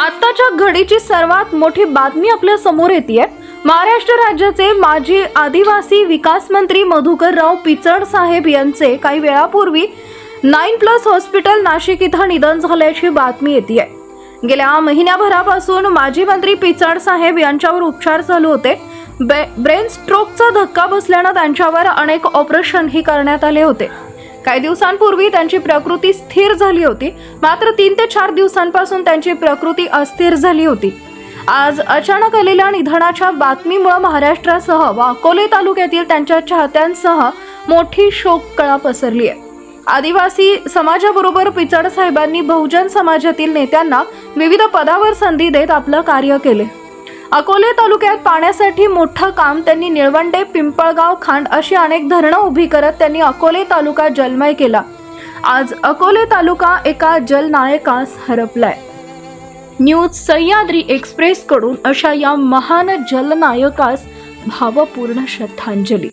आत्ताच्या घडीची सर्वात मोठी बातमी आपल्यासमोर येते महाराष्ट्र राज्याचे माजी आदिवासी विकास मंत्री मधुकरराव पिचड साहेब यांचे काही वेळापूर्वी नाईन प्लस हॉस्पिटल नाशिक इथं निधन झाल्याची बातमी येते गेल्या महिन्याभरापासून माजी मंत्री पिचड साहेब यांच्यावर उपचार चालू होते. बे- ब्रेन स्ट्रोकचा धक्का बसल्यानं त्यांच्यावर अनेक ऑपरेशनही करण्यात आले होते. काही दिवसांपूर्वी त्यांची प्रकृती स्थिर झाली होती. मात्र तीन ते चार दिवसांपासून त्यांची प्रकृती अस्थिर झाली होती. आज अचानक आलेल्या निधनाच्या बातमीमुळे महाराष्ट्रासह व अकोले तालुक्यातील त्यांच्या चाहत्यांसह मोठी शोककळा पसरली आहे. आदिवासी समाजाबरोबर पिचड साहेबांनी बहुजन समाजातील नेत्यांना विविध पदावर संधी देत आपलं कार्य केले. अकोले तालुक्यात पाण्यासाठी मोठं काम त्यांनी निळवंडे पिंपळगाव खांड अशी अनेक धरणं उभी करत त्यांनी अकोले तालुका जलमय केला. आज अकोले तालुका एका जलनायकास हरपलाय. न्यूज सह्याद्री एक्सप्रेस कडून अशा या महान जलनायकास भावपूर्ण श्रद्धांजली.